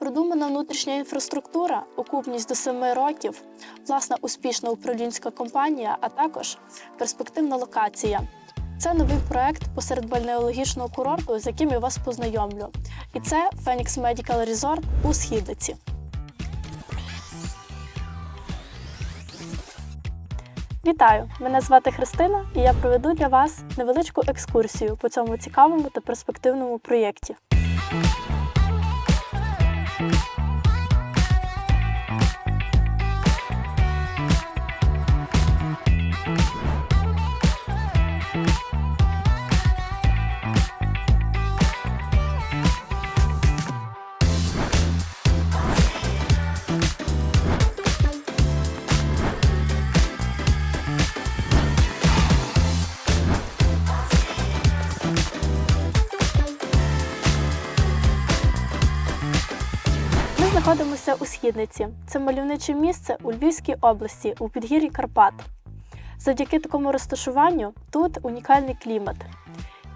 Продумана внутрішня інфраструктура, окупність до 7 років, власна успішна управлінська компанія, а також перспективна локація. Це новий проект посеред бальнеологічного курорту, з яким я вас познайомлю. І це Phoenix Medical Resort у Східниці. Вітаю! Мене звати Христина, і я проведу для вас невеличку екскурсію по цьому цікавому та перспективному проєкті. Знаходимося у Східниці. Це мальовниче місце у Львівській області, у підгір'ї Карпат. Завдяки такому розташуванню тут унікальний клімат.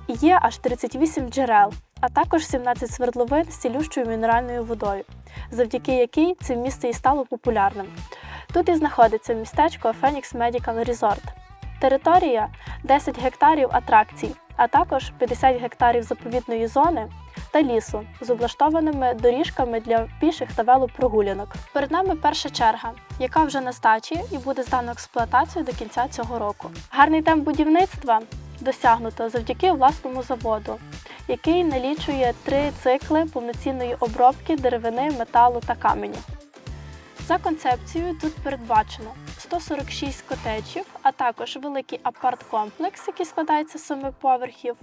Є аж 38 джерел, а також 17 свердловин з цілющою мінеральною водою, завдяки якій це місце і стало популярним. Тут і знаходиться містечко Phoenix Medical Resort. Територія 10 гектарів атракцій, а також 50 гектарів заповідної зони та лісу з облаштованими доріжками для піших та велопрогулянок. Перед нами перша черга, яка вже на стачі і буде здана експлуатацію до кінця цього року. Гарний темп будівництва досягнуто завдяки власному заводу, який налічує три цикли повноцінної обробки деревини, металу та каменю. За концепцією тут передбачено 146 котеджів, а також великий апарт-комплекс, який складається з семи поверхів,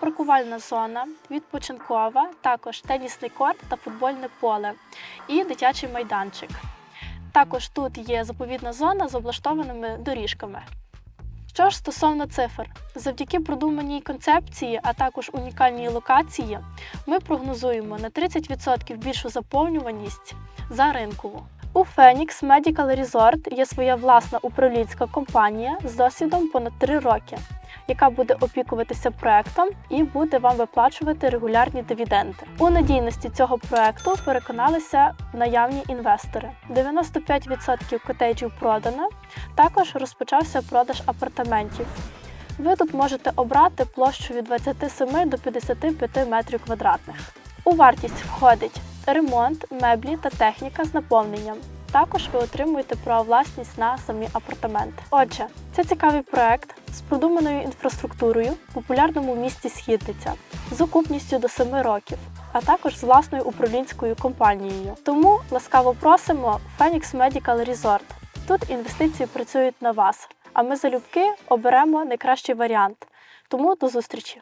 паркувальна зона, відпочинкова, також тенісний корт та футбольне поле і дитячий майданчик. Також тут є заповідна зона з облаштованими доріжками. Що ж стосовно цифр, завдяки продуманій концепції, а також унікальній локації, ми прогнозуємо на 30% більшу заповнюваність за ринкову. У Phoenix Medical Resort є своя власна управлінська компанія з досвідом понад 3 роки, яка буде опікуватися проектом і буде вам виплачувати регулярні дивіденди. У надійності цього проекту переконалися наявні інвестори. 95% котеджів продано. Також розпочався продаж апартаментів. Ви тут можете обрати площу від 27 до 55 метрів квадратних. У вартість входить ремонт, меблі та техніка з наповненням. Також ви отримуєте право власність на самі апартаменти. Отже, це цікавий проект з продуманою інфраструктурою в популярному місті Східниця з окупністю до 7 років, а також з власною управлінською компанією. Тому ласкаво просимо Phoenix Medical Resort. Тут інвестиції працюють на вас, а ми залюбки оберемо найкращий варіант. Тому до зустрічі!